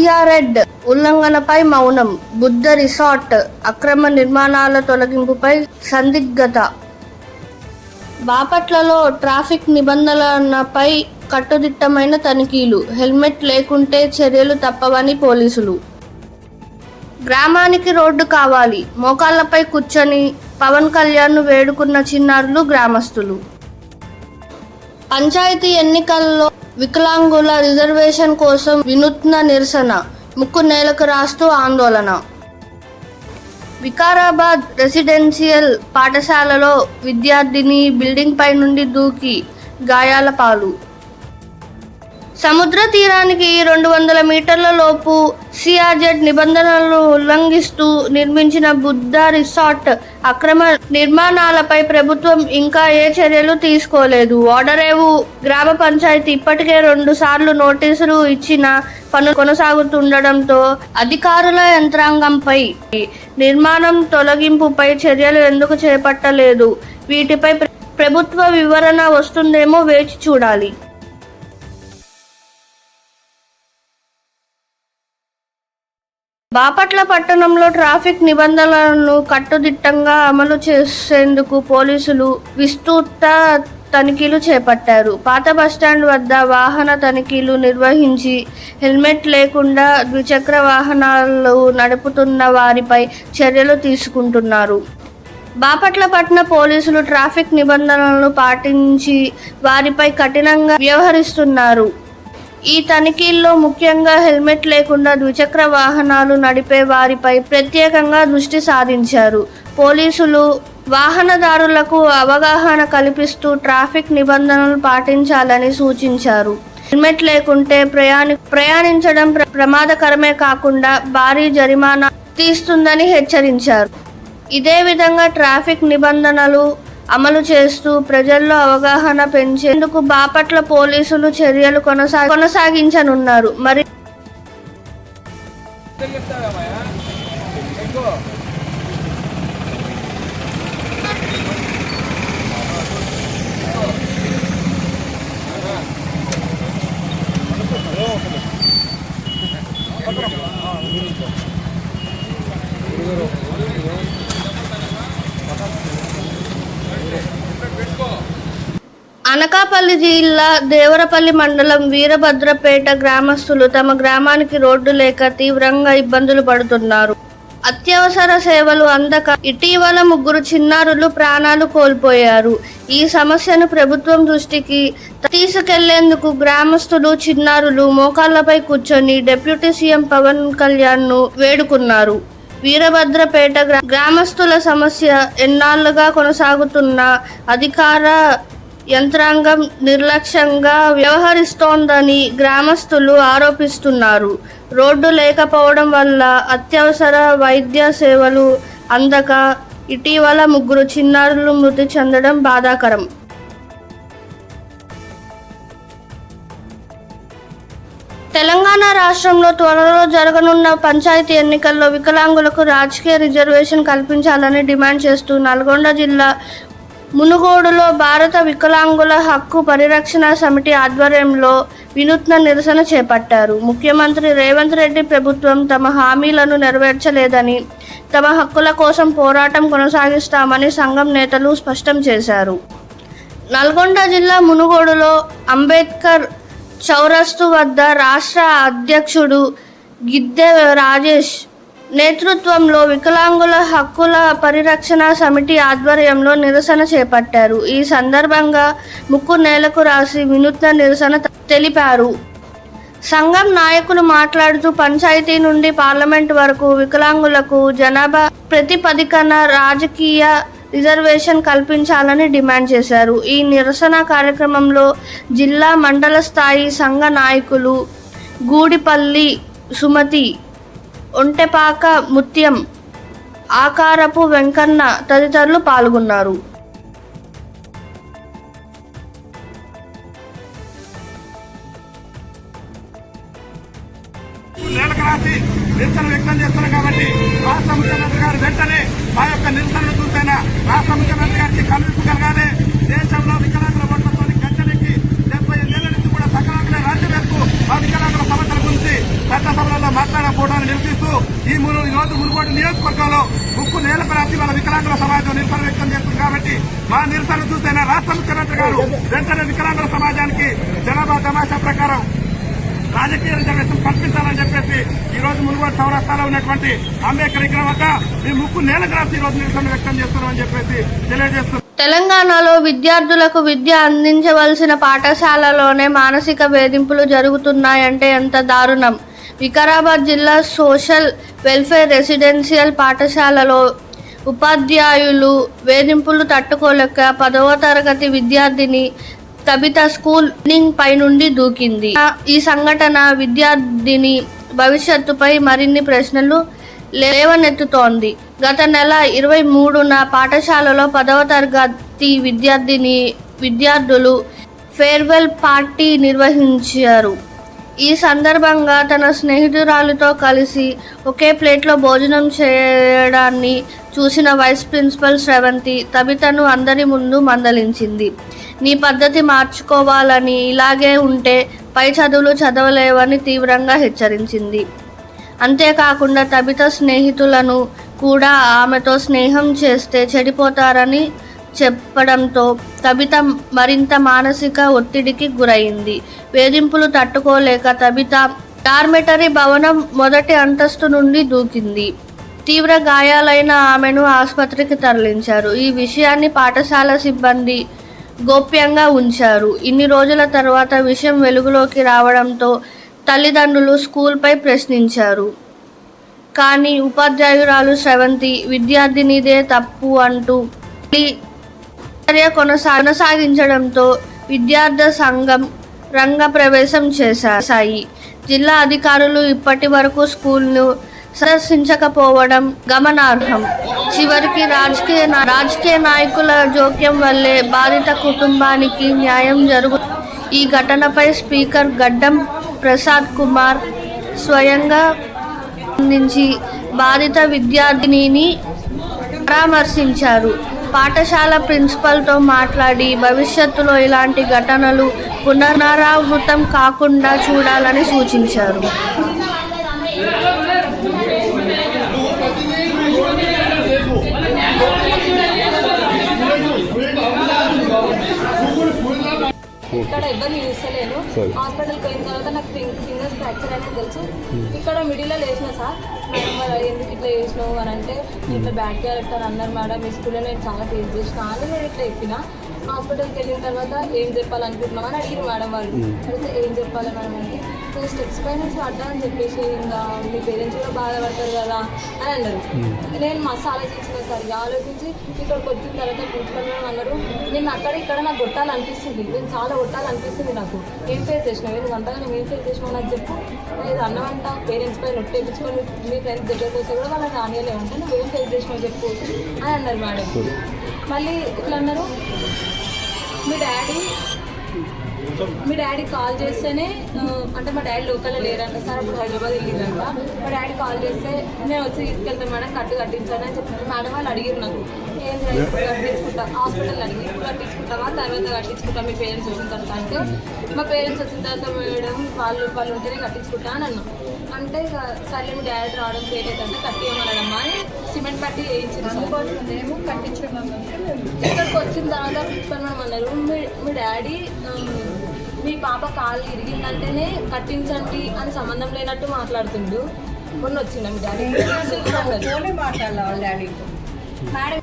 సిఆర్ఎడ్ ఉల్లంఘనపై మౌనం బుద్ధ రిసార్ట్ అక్రమ నిర్మాణాల తొలగింపుపై సందిగ్ధత. బాపట్లలో ట్రాఫిక్ నిబంధనలపై కట్టుదిట్టమైన తనిఖీలు హెల్మెట్ లేకుంటే చర్యలు తప్పవని పోలీసులు. గ్రామానికి రోడ్డు కావాలి మోకాళ్ళపై కూర్చొని పవన్ కళ్యాణ్ వేడుకున్న చిన్నారులు గ్రామస్తులు. పంచాయతీ ఎన్నికల్లో వికలాంగుల రిజర్వేషన్ కోసం వినూత్న నిరసన ముక్కు నేలకు రాస్తూ ఆందోళన. వికారాబాద్ రెసిడెన్షియల్ పాఠశాలలో విద్యార్థిని బిల్డింగ్ పై నుండి దూకి గాయాల పాలు. సముద్ర తీరానికి రెండు వందల మీటర్ల లోపు సిఆర్జెడ్ నిబంధనలను ఉల్లంఘిస్తూ నిర్మించిన బుద్ధ రిసార్ట్ అక్రమ నిర్మాణాలపై ప్రభుత్వం ఇంకా ఏ చర్యలు తీసుకోలేదు. ఓడరేవు గ్రామ పంచాయతీ ఇప్పటికే రెండు సార్లు నోటీసులు ఇచ్చిన పనులు కొనసాగుతుండటంతో అధికారుల యంత్రాంగంపై నిర్మాణం తొలగింపుపై చర్యలు ఎందుకు చేపట్టలేదు? వీటిపై ప్రభుత్వ వివరణ వస్తుందేమో వేచి చూడాలి. బాపట్ల పట్టణంలో ట్రాఫిక్ నిబంధనలను కట్టుదిట్టంగా అమలు చేసేందుకు పోలీసులు విస్తృత తనిఖీలు చేపట్టారు. పాత బస్టాండ్ వద్ద వాహన తనిఖీలు నిర్వహించి హెల్మెట్ లేకుండా ద్విచక్ర వాహనాలు నడుపుతున్న వారిపై చర్యలు తీసుకుంటున్నారు. బాపట్ల పట్టణ పోలీసులు ట్రాఫిక్ నిబంధనలను పాటించి వారిపై కఠినంగా వ్యవహరిస్తున్నారు. ఈ తనిఖీల్లో ముఖ్యంగా హెల్మెట్ లేకుండా ద్విచక్ర వాహనాలు నడిపే వారిపై ప్రత్యేకంగా దృష్టి సారించారు. పోలీసులు వాహనదారులకు అవగాహన కల్పిస్తూ ట్రాఫిక్ నిబంధనలు పాటించాలని సూచించారు. హెల్మెట్ లేకుంటే ప్రయాణి ప్రయాణించడం ప్ర- ప్రమాదకరమే కాకుండా భారీ జరిమానా తీస్తుందని హెచ్చరించారు. ఇదే విధంగా ట్రాఫిక్ నిబంధనలు అమలు చేస్తూ ప్రజల్లో అవగాహన పెంచేందుకు బాపట్ల పోలీసులు చర్యలు కొనసా కొనసాగించనున్నారు. మరి అనకాపల్లి జిల్లా దేవరపల్లి మండలం వీరభద్రపేట గ్రామస్తులు తమ గ్రామానికి రోడ్డు లేక తీవ్రంగా ఇబ్బందులు పడుతున్నారు. అత్యవసర సేవలు అందక ఇటీవల ముగ్గురు చిన్నారులు ప్రాణాలు కోల్పోయారు. ఈ సమస్యను ప్రభుత్వం దృష్టికి తీసుకెళ్ళేందుకు గ్రామస్తులు చిన్నారులు మోకాళ్ళపై కూర్చొని డిప్యూటీ సీఎం పవన్ కళ్యాణ్ను వేడుకున్నారు. వీరభద్రపేట గ్రామస్తుల సమస్య ఎన్నాళ్ళుగా కొనసాగుతున్న అధికార యంత్రాంగం నిర్లక్ష్యంగా వ్యవహరిస్తోందని గ్రామస్తులు ఆరోపిస్తున్నారు. రోడ్డు లేకపోవడం వల్ల అత్యవసర వైద్య సేవలు అందక ఇటీవల ముగ్గురు చిన్నారులు మృతి చెందడం బాధాకరం. తెలంగాణ రాష్ట్రంలో త్వరలో జరగనున్న పంచాయతీ ఎన్నికల్లో వికలాంగులకు రాజకీయ రిజర్వేషన్ కల్పించాలని డిమాండ్ చేస్తూ నల్గొండ జిల్లా మునుగోడులో భారత వికలాంగుల హక్కు పరిరక్షణ సమితి ఆధ్వర్యంలో వినూత్న నిరసన చేపట్టారు. ముఖ్యమంత్రి రేవంత్ రెడ్డి ప్రభుత్వం తమ హామీలను నెరవేర్చలేదని తమ హక్కుల కోసం పోరాటం కొనసాగిస్తామని సంఘం నేతలు స్పష్టం చేశారు. నల్గొండ జిల్లా మునుగోడులో అంబేద్కర్ చౌరస్తు వద్ద రాష్ట్ర అధ్యక్షుడు గిద్దె రాజేష్ నేతృత్వంలో వికలాంగుల హక్కుల పరిరక్షణ సమితి ఆధ్వర్యంలో నిరసన చేపట్టారు. ఈ సందర్భంగా ముక్కు నేలకు రాసి వినూత్న నిరసన తెలిపారు. సంఘం నాయకులు మాట్లాడుతూ పంచాయతీ నుండి పార్లమెంట్ వరకు వికలాంగులకు జనాభా ప్రతిపదికన రాజకీయ రిజర్వేషన్ కల్పించాలని డిమాండ్ చేశారు. ఈ నిరసన కార్యక్రమంలో జిల్లా మండల స్థాయి సంఘ నాయకులు గూడిపల్లి సుమతి ఒంటెపాక ముత్యం ఆకారపు వెంకన్న తదితరులు పాల్గొన్నారు. రాసి నిరసన వ్యక్తం చేస్తున్నాం కాబట్టి రాష్ట్ర ముఖ్యమంత్రి గారు వెంటనే మా యొక్క నిరసనను చూసైనా? రాష్ట్ర ముఖ్యమంత్రి గారికి కల్పించగలగాలి దేశంలో వికలాంగుల చట్టసభలలో మాట్లాడకపోవడాన్ని నిరసిస్తూ ఈ మును- రోజు మునుగోడు నియోజకవర్గంలో ముక్కు నేలకు రాసి వాళ్ళ వికలాంగుల సమాజం నిరసన వ్యక్తం చేస్తుంది కాబట్టి మా నిరసన చూస్తేనే రాష్ట్ర ముఖ్యమంత్రి గారు వెంటనే వికలాంగుల సమాజానికి జనాభా తమాషా ప్రకారం రాజకీయ రిజర్వేషన్ కల్పించాలని చెప్పేసి ఈ రోజు మునుగోడు చౌరస్తాలో ఉన్నటువంటి అంబేద్కర్ విగ్రహం వద్ద మీ ముక్కు నేలకు రాసి ఈ రోజు నిరసన వ్యక్తం చేస్తున్నామని చెప్పేసి తెలియజేస్తున్నారు తెలంగాణలో విద్యార్థులకు విద్య అందించవలసిన పాఠశాలలోనే మానసిక వేధింపులు జరుగుతున్నాయంటే ఎంత దారుణం? వికారాబాద్ జిల్లా సోషల్ వెల్ఫేర్ రెసిడెన్షియల్ పాఠశాలలో ఉపాధ్యాయులు వేధింపులు తట్టుకోలేక పదవ తరగతి విద్యార్థిని తబిత స్కూల్ పై నుండి దూకింది. ఈ సంఘటన విద్యార్థిని భవిష్యత్తుపై మరిన్ని ప్రశ్నలు లేవనెత్తుతోంది. గత నెల ఇరవై మూడున పాఠశాలలో పదవ తరగతి విద్యార్థిని విద్యార్థులు ఫేర్వెల్ పార్టీ నిర్వహించారు. ఈ సందర్భంగా తన స్నేహితురాలితో కలిసి ఒకే ప్లేట్లో భోజనం చేయడాన్ని చూసిన వైస్ ప్రిన్సిపల్ శ్రవంతి తబితను అందరి ముందు మందలించింది. నీ పద్ధతి మార్చుకోవాలని ఇలాగే ఉంటే పై చదువులు చదవలేవని తీవ్రంగా హెచ్చరించింది. అంతేకాకుండా తబిత స్నేహితులను కూడా ఆమెతో స్నేహం చేస్తే చెడిపోతారని చెప్పడంతో తబిత మరింత మానసిక ఒత్తిడికి గురైంది. వేధింపులు తట్టుకోలేక తబిత డార్మెటరీ భవనం మొదటి అంతస్తు నుండి దూకింది. తీవ్ర గాయాలైన ఆమెను ఆసుపత్రికి తరలించారు. ఈ విషయాన్ని పాఠశాల సిబ్బంది గోప్యంగా ఉంచారు. ఇన్ని రోజుల తర్వాత విషయం వెలుగులోకి రావడంతో తల్లిదండ్రులు స్కూల్పై ప్రశ్నించారు. కానీ ఉపాధ్యాయురాలు శ్రవంతి విద్యార్థినిదే తప్పు అంటూ చర్య కొనసా కొనసాగించడంతో విద్యార్థి సంఘం రంగ ప్రవేశం చేశాయి. జిల్లా అధికారులు ఇప్పటి వరకు స్కూల్ను సందర్శించకపోవడం గమనార్హం. చివరికి రాజకీయ రాజకీయ నాయకుల జోక్యం వల్లే బాధిత కుటుంబానికి న్యాయం జరుగు ఈ ఘటనపై స్పీకర్ గడ్డం ప్రసాద్ కుమార్ స్వయంగా స్పందించి బాధిత విద్యార్థినిని పరామర్శించారు. పాఠశాల ప్రిన్సిపల్తో మాట్లాడి భవిష్యత్తులో ఇలాంటి ఘటనలు పునరావృతం కాకుండా చూడాలని సూచించారు. ఇక్కడ ఎవరిని చూస్తలేను. హాస్పిటల్కి పోయిన తర్వాత ఫ్రాక్చర్ అనేది తెలుసు. ఇక్కడ మిడిల్లో లేచిన సార్. మేడం ఎందుకు ఇట్లా చేసినావు అని అంటే "నేను ఇట్లా బ్యాడ్ క్యారెక్టర్ అన్నారు మేడం మీ స్కూల్లో నేను చాలా ఫేస్ చేసిన అని నేను ఇట్లా చెప్పిన. హాస్పిటల్కి వెళ్ళిన తర్వాత ఏం చెప్పాలనుకుంటున్నావు అని అడిగిన మేడం వాళ్ళు. అడిగితే ఏం చెప్పాలి మేడం అంటే "నువ్వు స్టెప్స్ పై నుంచి పడ్డా అని చెప్పేసి ఇంకా మీ పేరెంట్స్ కూడా బాధపడతారు కదా అని అన్నారు. నేను మస్తు ఆలోచించిన సార్ ఇక ఆలోచించి ఇక్కడికి వచ్చిన తర్వాత మేడం అన్నారు నేను అక్కడ ఇక్కడ నాకు కొట్టాలనిపిస్తుంది. నేను చాలా కొట్టాలనిపిస్తుంది నాకు. ఏం ఫేస్ చేసినావు? నువ్వు అంతగా నేను ఏం ఫేస్ చేసినావు నాకు చెప్పు. లేదు అన్నమంట పేరెంట్స్ పై నొట్టేపించుకొని మీ ఫ్రెండ్స్ దగ్గరకు వస్తే కూడా వాళ్ళని రానియలేమంటే నువ్వు ఏం ఫేస్ చేసినావు చెప్పు అని అన్నారు మేడం. మళ్ళీ ఇట్లా అన్నారు మీ డాడీ మీ డాడీ కాల్ చేస్తేనే అంటే మా డాడీ లోకల్లో లేరంట సార్ అప్పుడు హైదరాబాద్ వెళ్ళిందంట. మా డాడీ కాల్ చేస్తే నేను వచ్చి తీసుకెళ్తాను మేడం కట్టు కట్టించాను అని చెప్పారు మేడం వాళ్ళు అడిగారు నాకు. ఏం కట్టించుకుంటా హాస్పిటల్ అడిగి ఇప్పుడు కట్టించుకుంటామా తర్వాత కట్టించుకుంటాం మీ పేరెంట్స్ వచ్చిన తర్వాత అంటే మా పేరెంట్స్ వచ్చిన తర్వాత మేడం వాళ్ళు వాళ్ళు ఉంటేనే కట్టించుకుంటా అని అన్నాం. అంటే సర్లే మీ డాడీ రావడం లేట్ అవుతుంటే కట్టియమనడమ్మా అని సిమెంట్ పట్టి వేయించింది మేము కట్టించుకున్నాము ఇక్కడికి వచ్చిన తర్వాత ప్రిన్సిపల్ మేడం అన్నారు. మీ మీ డాడీ మీ పాప కాలు ఇరిగిందంటేనే కట్టించండి అని సంబంధం లేనట్టు మాట్లాడుతుండు. మొన్న వచ్చిండ మీ డాడీ మాట్లాడాలి డాడీతో మేడం